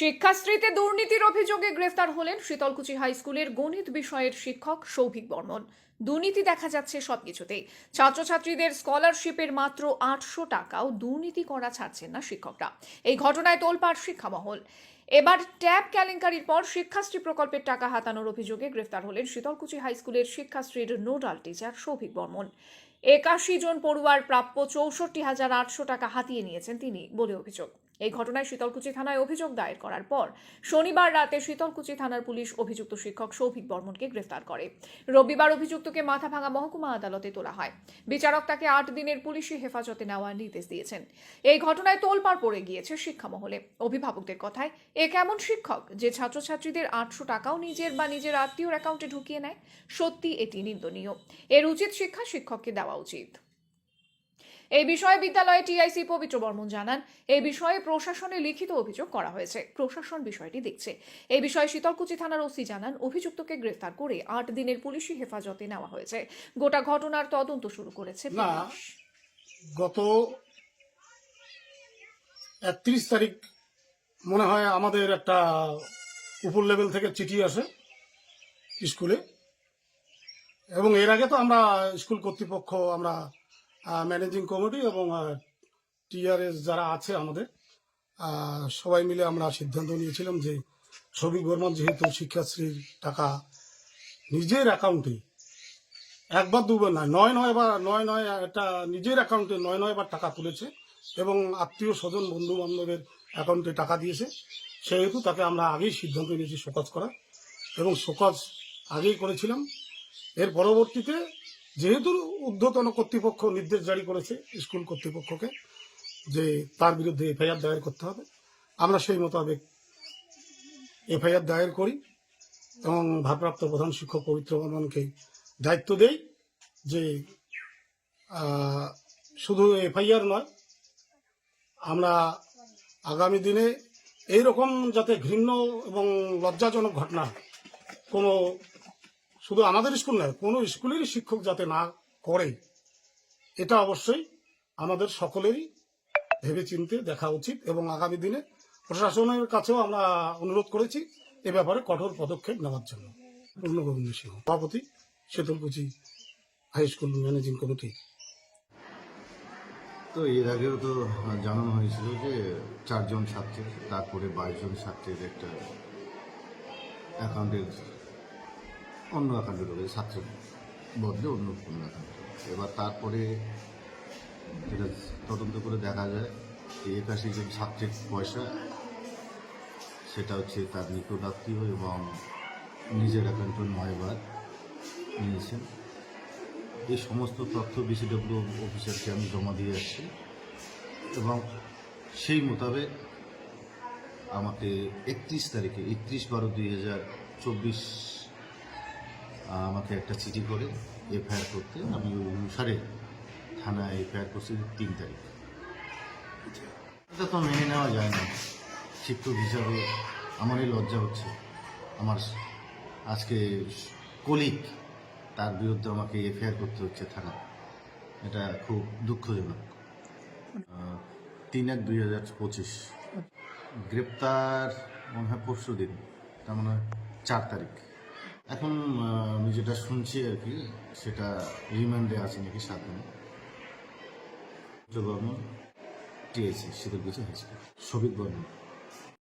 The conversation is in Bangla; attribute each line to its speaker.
Speaker 1: শিক্ষাশ্রীতে দুর্নীতির অভিযোগে গ্রেফতার হলেন শীতলকুচি হাই স্কুলের গণিত বিষয়ের শিক্ষক সৌভিক বর্মন। দুর্নীতি দেখা যাচ্ছে সবকিছুতেই। ছাত্রছাত্রীদের স্কলারশিপের মাত্র আটশো টাকাও দুর্নীতি করা ছাড়ছেন না শিক্ষকরা। এই ঘটনায় তোলপাড় শিক্ষামহল। এবার ট্যাব কেলেঙ্কারির পর শিক্ষাশ্রী প্রকল্পের টাকা হাতানোর অভিযোগে গ্রেফতার হলেন শীতলকুচি হাই স্কুলের শিক্ষাশ্রীর নোডাল টিচার সৌভিক বর্মন। একাশি জন পড়ুয়ার প্রাপ্য চৌষট্টি হাজার আটশো টাকা হাতিয়ে নিয়েছেন তিনি বলে অভিযোগ। এই ঘটনায় শীতলকুচি থানায় অভিযোগ দায়ের করার পর শনিবার রাতে শীতলকুচি থানার পুলিশ অভিযুক্ত শিক্ষক সৌভিক বর্মনকে গ্রেফতার করে। রবিবার অভিযুক্তকে মাথাভাঙা মহকুমা আদালতে তোলা হয়। বিচারক তাকে আট দিনের পুলিশি হেফাজতে নেওয়ার নির্দেশ দিয়েছেন। এই ঘটনায় তোলপাড় পড়ে গিয়েছে শিক্ষা মহলে অভিভাবকদের কথায়, এ কেমন শিক্ষক যে ছাত্রছাত্রীদের আটশো টাকাও নিজের বা নিজের আত্মীয়র অ্যাকাউন্টে ঢুকিয়ে নেয়? সত্যি এটি নিন্দনীয়। এর উচিত শিক্ষা শিক্ষককে দেওয়া উচিত। এই বিষয়ে বিদ্যালয়ে টিআইসি পবিত্র বর্মন জানান এই বিষয়ে প্রশাসনে লিখিত অভিযোগ করা হয়েছে। প্রশাসন বিষয়টি দেখছে। এই বিষয়ে শীতলকুচি থানার ওসি জানান অভিযুক্তকে গ্রেফতার করে আট দিনের পুলিশি হেফাজতে নেওয়া হয়েছে। গোটা ঘটনার তদন্ত শুরু করেছে। পুলিশ।
Speaker 2: গত একত্রিশ তারিখ মনে হয় আমাদের একটা উপর লেভেল থেকে চিঠি আসে স্কুলে। এবং এর আগে তো আমরা স্কুল কর্তৃপক্ষ আমরা ম্যানেজিং কমিটি এবং টিআরএস যারা আছে আমাদের সবাই মিলে আমরা সিদ্ধান্ত নিয়েছিলাম যে ছবি বর্মন যেহেতু শিক্ষাশ্রীর টাকা নিজের অ্যাকাউন্টে একবার দুবার নয় নয় নয় বার, নয় নয় একটা নিজের অ্যাকাউন্টে নয় নয় বার টাকা তুলেছে এবং আত্মীয় স্বজন বন্ধু বান্ধবের অ্যাকাউন্টে টাকা দিয়েছে, সেহেতু তাকে আমরা আগেই সিদ্ধান্ত নিয়েছি শোকজ করা এবং শোকজ আগেই করেছিলাম। এর পরবর্তীতে যেহেতু ঊর্ধ্বতন কর্তৃপক্ষ নির্দেশ জারি করেছে স্কুল কর্তৃপক্ষকে যে তার বিরুদ্ধে এফআইআর দায়ের করতে হবে, আমরা সেই মোতাবেক এফআইআর দায়ের করি এবং ভারপ্রাপ্ত প্রধান শিক্ষক পবিত্র বর্মনকে দায়িত্ব দেই যে শুধু এফআইআর নয়, আমরা আগামী দিনে এইরকম যাতে ঘৃণ্য এবং লজ্জাজনক ঘটনা, কোনো শুধু আমাদের স্কুল নয়, কোনো স্কুলেরই শিক্ষক যাতে না করে, এটা অবশ্যই আমাদের সকলেরই ভেবে চিনতে দেখা উচিত এবং আগামী দিনে প্রশাসনের কাছেও আমরা অনুরোধ করেছি এ ব্যাপারে কঠোর পদক্ষেপ নেওয়ার জন্য। পূর্ণ গোবিন্দ সিংহ, সভাপতি, Sitalkuchi high school managing committee.
Speaker 3: তো এর আগেও তো জানানো হয়েছিল যে চারজন ছাত্রের, তারপরে বাইশ জন ছাত্রের একটা অ্যাকাউন্টের অন্য অ্যাকাউন্টে রয়েছে ছাত্রের বদলে অন্য কোনো অ্যাকাউন্টে এবার তারপরে যেটা তদন্ত করে দেখা যায়, এই একাশি জন ছাত্রের পয়সা, সেটা হচ্ছে তার নিকট আত্মীয় এবং নিজের অ্যাকাউন্টে নয়বার নিয়েছেন। এই সমস্ত তথ্য বিসিডব্লিউ অফিসারকে আমি জমা দিয়ে আসছি এবং সেই মোতাবেক আমাকে একত্রিশ তারিখে, একত্রিশ বারো দুই হাজার চব্বিশ আমাকে একটা চিঠি করে এফআইআর করতে আমি ওই অনুসারে থানায় এফআইআর করছি তিন তারিখ। এটা তো মেনে নেওয়া যায় না। শিক্ষক হিসাবে আমারই লজ্জা হচ্ছে। আমার আজকে কলিক তার বিরুদ্ধে আমাকে এফআইআর করতে হচ্ছে থানা। এটা খুব দুঃখজনক। তিন এক দুই হাজার পঁচিশ। গ্রেপ্তার মনে হয় পরশু দিন, তার মানে চার তারিখ। এখন আমি যেটা শুনছি আর কি, সেটা রিমান্ডে আছে নাকি সাত দিন Barman T A C Sitalkuchi high school Barman.